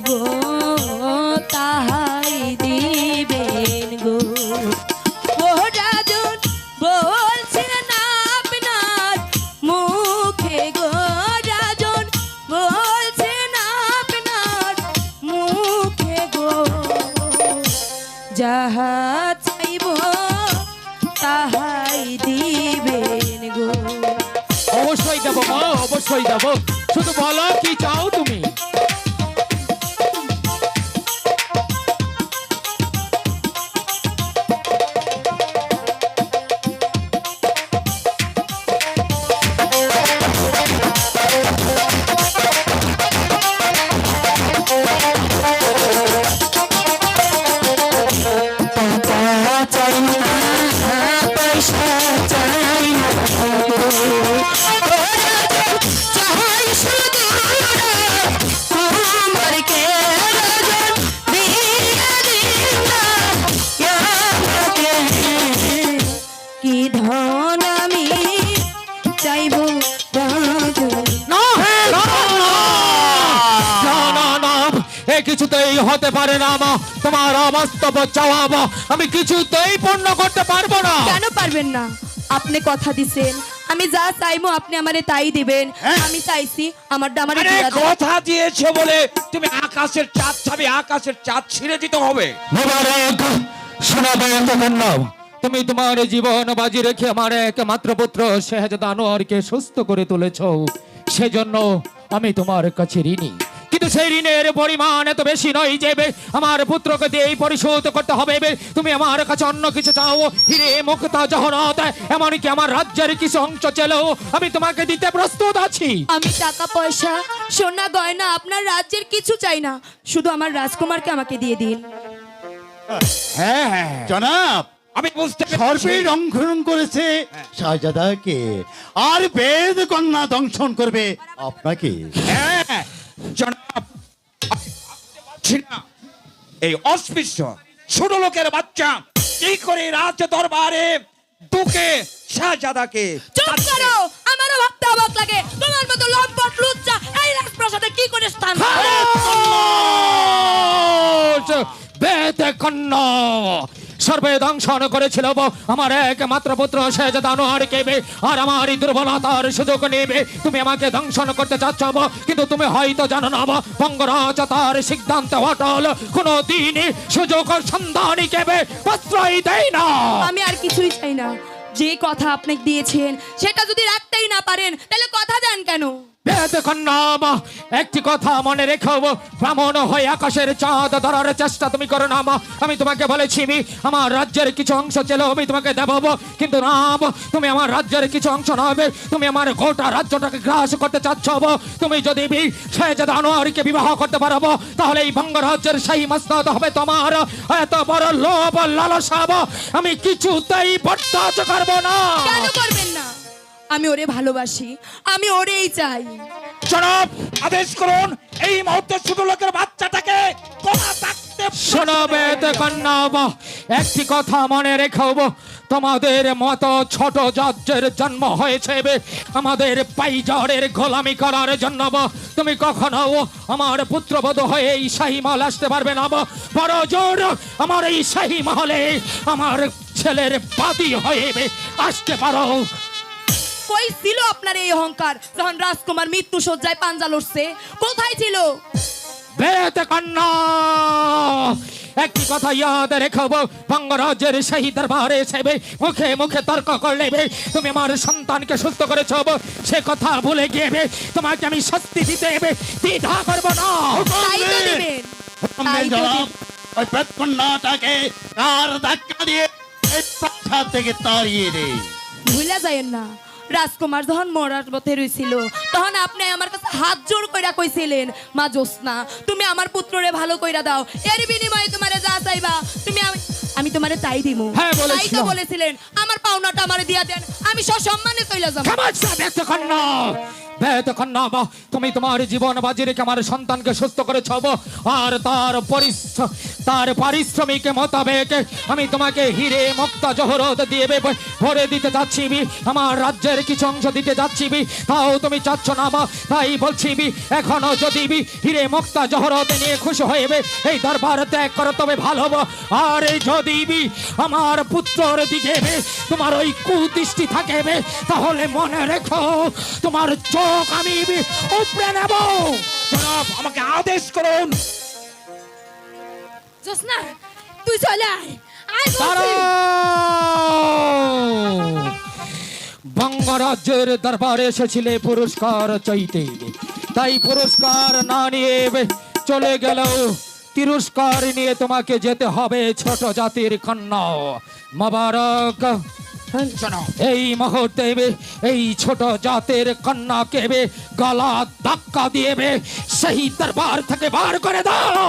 চাইব তাহাই দিবেন গো। ও রাজন বলছেন আপনার মুখে গো রাজন বলছেন আপনার মুখে গো। যাহা চাইব, তাহাই দিবেন গো। অবশ্যই দেবো মা, অবশ্যই দেবো। শুধু বলো কি চাও তুমি? কিছুতেই হতে পারে না মা। তোমার অবাস্তব চাওয়া মা, আমি কিছুতেই পূর্ণ করতে পারব না। কেন পারবেন না? আপনি কথা দিছেন। আমি যা চাইব আপনি আমারে তাই দিবেন। আমি চাইছি আমার আমারে আরে দিয়া দেন। কথা দিয়েছে বলে তুমি আকাশের চাঁদ ছাবি আকাশের চাঁদ ছিঁড়ে দিতে হবে। মোবারক শোনাবে তখন তুমি তোমার জীবন বাজি রেখে আমার একমাত্র পুত্র শেহজাদ আনোয়ারকে সুস্থ করে তুলেছ। সেজন্য আমি তোমার কাছে ঋণী। কিন্তু সেই ঋণের পরিমাণ এত বেশি নয় যে আমার পুত্রকে দিয়েই পরিশোধ করতে হবে তুমি আমার কাছে অন্য কিছু চাও। হিরে মুক্তা জহরত এমনকি আমার রাজ্যের কিছু অংশ চেলেও আমি তোমাকে দিতে প্রস্তুত আছি। আমি টাকা পয়সা সোনা গয়না আপনার রাজ্যের কিছু চাই না। শুধু আমার রাজকুমারকে আমাকে দিয়ে দিন। হ্যাঁ হ্যাঁ জনাব আমি বুঝতে সর্বে লঙ্ঘন করেছে শাহজাদাকে আর বেদ কন্যা দংশন করবে আপনাকে। হ্যাঁ জনাব এই অস্পৃশ্য ছোট লোকের বাচ্চা কি করে রাজ দরবারে ঢুকে শাহজাদাকে চুপ করো! আমারও ভাবতে অবাক লাগে। তোমার মতো লম্পট লুচ্চা এই রাজপ্রাসাদে কি করে স্থান বেতে কন্যা সর্বে দংশন করেছিল আমার একমাত্র পুত্র শেহজাদ আনোয়ারকে বে আর আমার দুর্বলতার সুযোগ নেবে। তুমি আমাকে দংশন করতে চাচ্ছ কিন্তু তুমি হয়তো জানো না বঙ্গরাজ তার সিদ্ধান্ত অটল। কোনো দিন সুযোগ সন্ধানী কেবে প্রশ্রয় দেয় না। আমি আর কিছুই চাই না। যে কথা আপনি দিয়েছেন, সেটা যদি রাখতেই না পারেন, তাহলে কথা দেন কেন? বেদ একটি কথা মনে রেখো। ব্রাহ্মণ হয়ে আকাশের চাঁদ ধরার চেষ্টা তুমি করো না আমি তোমাকে বলেছি আমার রাজ্যের কিছু অংশ ছিল আমি তোমাকে দেব কিন্তু না মা, তুমি আমার রাজ্যের কিছু অংশ নবে তুমি আমার গোটা রাজ্যটাকে গ্রাস করতে চাচ্ছ। তুমি যদি বি শেহজাদ আনোয়ারকে বিবাহ করতে পারব তাহলে এই ভঙ্গ রাজ্যের সেই মসনদ হবে তোমার। এত বড় লোভ লালসা বো, আমি কিছুতেই বরদাস্ত করব না? আমি ওরে ভালোবাসি আমি ওরেই চাই। জনাব আদেশ করুন এই মুহূর্তে ছোট লোকের বাচ্চাটাকে থাকতে কন্যা একটি কথা মনে রেখো তোমাদের মতো ছোট জাজ্যের জন্ম হয়েছে। আমাদের পাইজড়ের গোলামি করার জন্য বা, তুমি কখনো আমার পুত্রবধূ হয়ে এই শাহী মহল আসতে পারবে না। বড় জোর আমার এই শাহী মহলে আমার ছেলের বাদী হয়ে আসতে পারো। কই ছিল আপনার এই অহংকার যখন রাজকুমার মৃত্যু সজ্জায় পাঞ্জা লড়ছে। কোথায় ছিল? কন্যা একটি কথা ইয়াদ রেখাবো বঙ্গরাজ্যের সেই দরবারে এসেবে মুখে মুখে তর্ক করলেবে। তুমি আমার সন্তানকে সুস্থ করেছ বে, সে কথা ভুলে গিয়েবে। তোমাকে আমি শাস্তি দিতে হবে দ্বিধা করব না। তাই তো দিবেন। তাই তো ওই বেদ কন্যাটাকে আর ধাক্কা দিয়ে এই থেকে তাড়িয়ে দেয় ভুলে যায়েন না। রাজকুমার যখন মরার পথে রয়েছিল তখন আপনি আমার কাছে হাত জোর কইরা কইছিলেন মা জোসনা তুমি আমার পুত্ররে ভালো কইরা দাও। এর বিনিময়ে তোমারে যা চাইবা তুমি আমি তোমারে তাই দিমু। হ্যাঁ, তাই তো বলেছিলেন আমার পাওনাটা আমারে দিয়া দেন আমি সসম্মানে চলে যাব তুমি তোমার জীবন বাজি রেখে আমার সন্তানকে সুস্থ করেছ মা। আর তার পরিশ্রম তার পারিশ্রমিক মোতাবেক আমি তোমাকে হিরে মুক্তা জহরত দিয়ে ভরে দিতে যাচ্ছি বি। আমার রাজ্যের কিছু অংশ দিতে যাচ্ছি বি। তাও তুমি চাচ্ছ না মা তাই বলছি বি, এখনও যদি বি হিরে মুক্তা জহরত নিয়ে খুশি হইবে এই দরবার ত্যাগ করো তবে ভালো। আর যদি বি আমার পুত্রর দিকে বে, তোমার ওই কুদৃষ্টি থাকে তাহলে মনে রেখো তোমার চোখ আমি বি উপড়ে নেব। জনাব আমাকে আদেশ করুন। জোসনা তুই চলে আয়! বঙ্গরাজ্যের দরবারে এসেছিলে পুরস্কার চাইতে। তাই পুরস্কার না নিয়ে চলে গেল তিরস্কার নিয়ে তোমাকে যেতে হবে ছোট জাতির কন্যা। মোবারক। এই মুহূর্তে এই ছোট জাতের কন্যাকে কেবে গলা ধাক্কা দিয়ে সেই দরবার থেকে বার করে দাও।